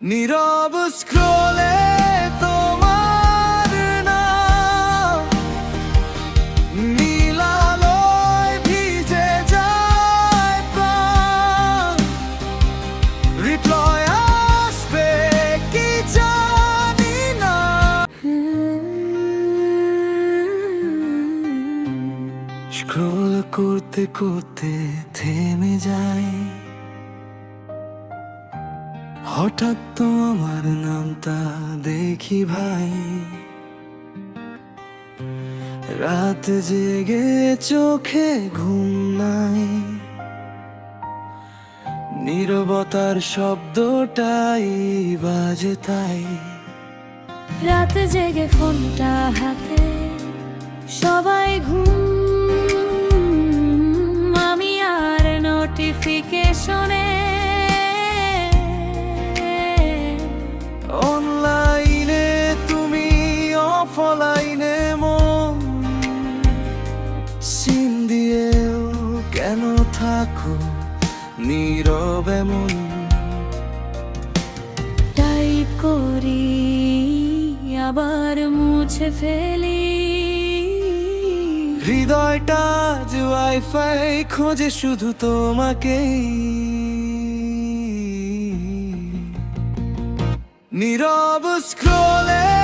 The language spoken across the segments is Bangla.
নীরব স্ক্রোলে তোমার নাম নীলালয় ভিজে যায় প্রাণ। রিপ্লয় আসবে, কি জানি না। স্ক্রোল করতে করতে থেমে যায়। হঠাৎ তো আমার নামটা দেখি ভাই। রাত জেগে চোখে ঘুম নাই। নীরবতার শব্দটাই বাজে তাই। রাত জেগে ফোনটা হাতে, সবাই ঘুম থাকো নীরব এমন টাইপ করি আবার মুছে ফেলি। হৃদয়টা যে ওয়াইফাই খোঁজে শুধু তোমাকেই নীরব স্ক্রোলে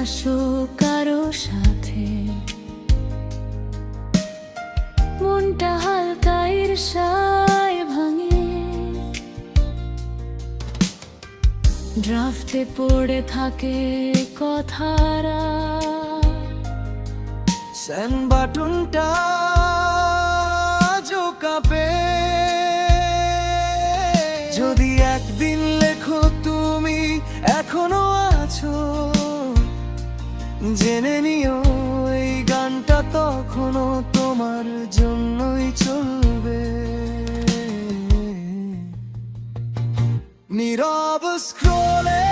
হাসো কারও সাথে। মনটা হালকা ঈর্ষায় ভাঙে। ড্রাফটে পড়ে থাকে কথারা। সেন বাটনটা জোকাপে যদি একদিন লেখো তুমি, এখনও আছো। জেনে নিও এই গানটা তখনও তোমার জন্যই চলবে। নীরব স্ক্রোলে